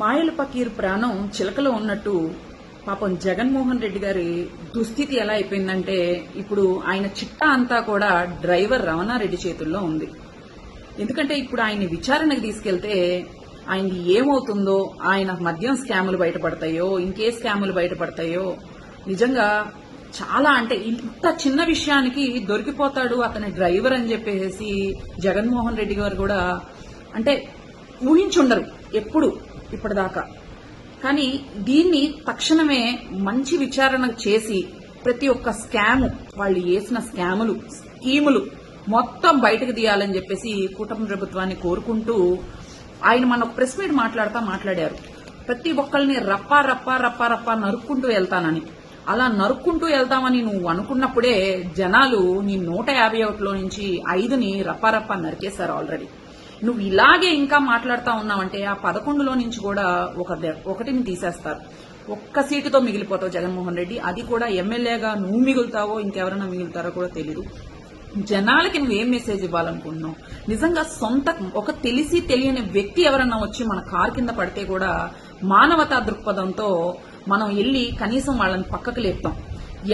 మాయల పకీర్ ప్రాణం చిలకలో ఉన్నట్టు పాపం జగన్మోహన్ రెడ్డి గారి దుస్థితి ఎలా అయిపోయిందంటే ఇప్పుడు ఆయన చిట్టా అంతా కూడా డ్రైవర్ రమణారెడ్డి చేతుల్లో ఉంది. ఎందుకంటే ఇప్పుడు ఆయన్ని విచారణకు తీసుకెళ్తే ఆయనకి ఏమవుతుందో ఆయన మద్యం స్కాములు బయటపడతాయో ఇంకే స్కాములు బయటపడతాయో నిజంగా చాలా అంటే ఇంత చిన్న విషయానికి దొరికిపోతాడు అతని డ్రైవర్ అని చెప్పేసి జగన్మోహన్ రెడ్డి గారు కూడా. అంటే ఊహించుండరు ఎప్పుడు ఇప్పటిదాకా. కానీ దీన్ని తక్షణమే మంచి విచారణ చేసి ప్రతి ఒక్క స్కాము వాళ్ళు వేసిన స్కాములు స్కీములు మొత్తం బయటకు తీయాలని చెప్పేసి కూటమి ప్రభుత్వాన్ని కోరుకుంటూ ఆయన మన ప్రెస్ మీట్ మాట్లాడుతా మాట్లాడారు. ప్రతి ఒక్కరిని రప్పా రప్పా రప్పా రప్పా నరుక్కుంటూ వెళ్తానని. అలా నరుక్కుంటూ వెళ్తామని నువ్వు అనుకున్నప్పుడే జనాలు నీ నూట యాభై ఒకటిలో నుంచి ఐదుని రప్పా రప్పా నరికేశారు ఆల్రెడీ. నువ్వు ఇలాగే ఇంకా మాట్లాడుతా ఉన్నావంటే ఆ పదకొండులో నుంచి కూడా ఒక ఒకటిని తీసేస్తారు. ఒక్క సీటుతో మిగిలిపోతావు జగన్మోహన్ రెడ్డి. అది కూడా ఎమ్మెల్యేగా నువ్వు మిగులుతావో ఇంకెవరైనా మిగులుతారో కూడా తెలియదు జనాలకి నువ్వేం మెసేజ్ ఇవ్వాలనుకుంటున్నావు? నిజంగా సొంత ఒక తెలిసి తెలియని వ్యక్తి ఎవరన్నా వచ్చి మన కారు కింద పడితే కూడా మానవతా దృక్పథంతో మనం వెళ్ళి కనీసం వాళ్ళని పక్కకు లేపుతాం.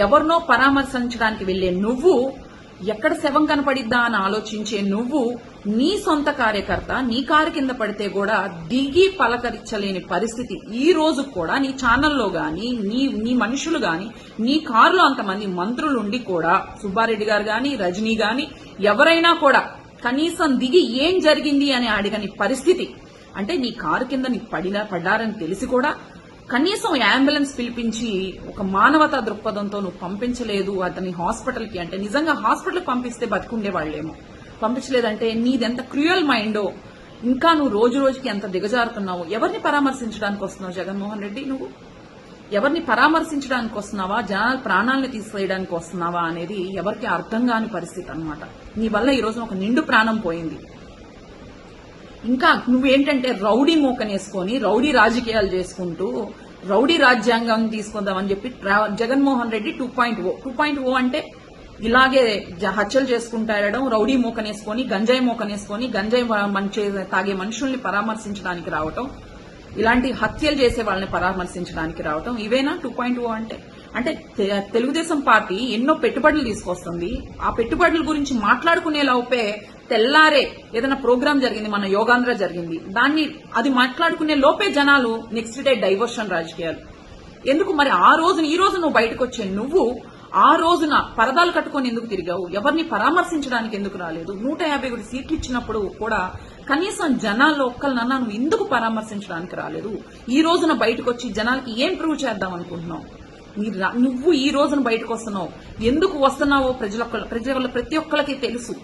ఎవరినో పరామర్శించడానికి వెళ్ళే నువ్వు ఎక్కడ శవం కనపడిద్దా అని ఆలోచించే నువ్వు నీ సొంత కార్యకర్త నీ కారు కింద పడితే కూడా దిగి పలకరించలేని పరిస్థితి ఈ రోజు కూడా నీ ఛానల్లో గాని నీ నీ మనుషులు గాని నీ కారులో అంతమంది మంత్రులు ఉండి కూడా సుబ్బారెడ్డి గారు గాని రజనీ గాని ఎవరైనా కూడా కనీసం దిగి ఏం జరిగింది అని అడిగని పరిస్థితి. అంటే నీ కారు కింద నీకు పడిన పడ్డారని తెలిసి కూడా కనీసం అంబులెన్స్ పిలిపించి ఒక మానవతా దృక్పథంతో నువ్వు పంపించలేదు అతని హాస్పిటల్కి అంటే నిజంగా హాస్పిటల్కి పంపిస్తే బతికుండే వాళ్ళేమో పంపించలేదంటే నీదెంత క్రూయల్ మైండో ఇంకా నువ్వు రోజు రోజుకి ఎంత దిగజారుతున్నావు ఎవరిని పరామర్శించడానికి వస్తున్నావు జగన్మోహన్ రెడ్డి నువ్వు? ఎవరిని పరామర్శించడానికి వస్తున్నావా? జనాల ప్రాణాలను తీసివేయడానికి వస్తున్నావా అనేది ఎవరికి అర్థం కాని పరిస్థితి అన్నమాట. నీ వల్ల ఈరోజు ఒక నిండు ప్రాణం పోయింది. ఇంకా నువ్వేంటంటే రౌడీ మోకనేసుకొని రౌడీ రాజకీయాలు చేసుకుంటూ రౌడీ రాజ్యాంగం తీసుకుందామని చెప్పి Jaganmohan Reddy two point O two point O అంటే ఇలాగే జ- హత్యలు చేసుకుంటా వెళ్ళడం రౌడీ మూకనేసుకొని గంజాయి మూకనేసుకొని గంజాయి మంచి తాగే మనుషుల్ని పరామర్శించడానికి రావటం ఇలాంటి హత్యలు చేసే వాళ్ళని పరామర్శించడానికి రావటం ఇవేనా టూ పాయింట్ ఓ అంటే? అంటే తెలుగుదేశం పార్టీ ఎన్నో పెట్టుబడులు తీసుకొస్తుంది. ఆ పెట్టుబడుల గురించి మాట్లాడుకునే లోపే తెల్లారే ఏదైనా ప్రోగ్రామ్ జరిగింది మన యోగాంధ్ర జరిగింది దాన్ని అది మాట్లాడుకునే లోపే జనాలు నెక్స్ట్ డే డైవర్షన్ రాజకీయాలు. ఎందుకు మరి ఆ రోజున ఈ రోజు నువ్వు బయటకు వచ్చే నువ్వు ఆ రోజున పరదాలు కట్టుకొని ఎందుకు తిరిగావు? ఎవరిని పరామర్శించడానికి ఎందుకు రాలేదు? నూట యాభై ఒకటి సీట్లు ఇచ్చినప్పుడు కూడా కనీసం జనాల్లో ఒక్కళ్ళన్నా నువ్వు ఎందుకు పరామర్శించడానికి రాలేదు? ఈ రోజున బయటకు వచ్చి జనాలకి ఏం ప్రూవ్ చేద్దాం అనుకుంటున్నావు? రా- నువ్వు ఈ రోజున బయటకు వస్తున్నావు. ఎందుకు వస్తున్నావో ప్రజల ప్రజల ప్రతి ఒక్కరికి తెలుసు.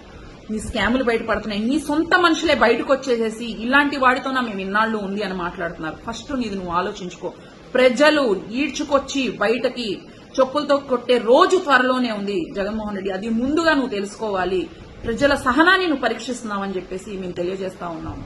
నీ స్కాములు బయటపడుతున్నాయి. నీ సొంత మనుషులే బయటకు వచ్చేసేసి ఇలాంటి వాడితోనా మేము ఇన్నాళ్ళు ఉంది అని మాట్లాడుతున్నారు. ఫస్ట్ నీది నువ్వు ఆలోచించుకో. ప్రజలు ఈడ్చుకొచ్చి బయటకి చెప్పులతో కొట్టే రోజు త్వరలోనే ఉంది జగన్మోహన్ రెడ్డి. అది ముందుగా నువ్వు తెలుసుకోవాలి. ప్రజల సహనాన్ని నువ్వు పరీక్షిస్తున్నావని చెప్పేసి మేము తెలియజేస్తా ఉన్నాము.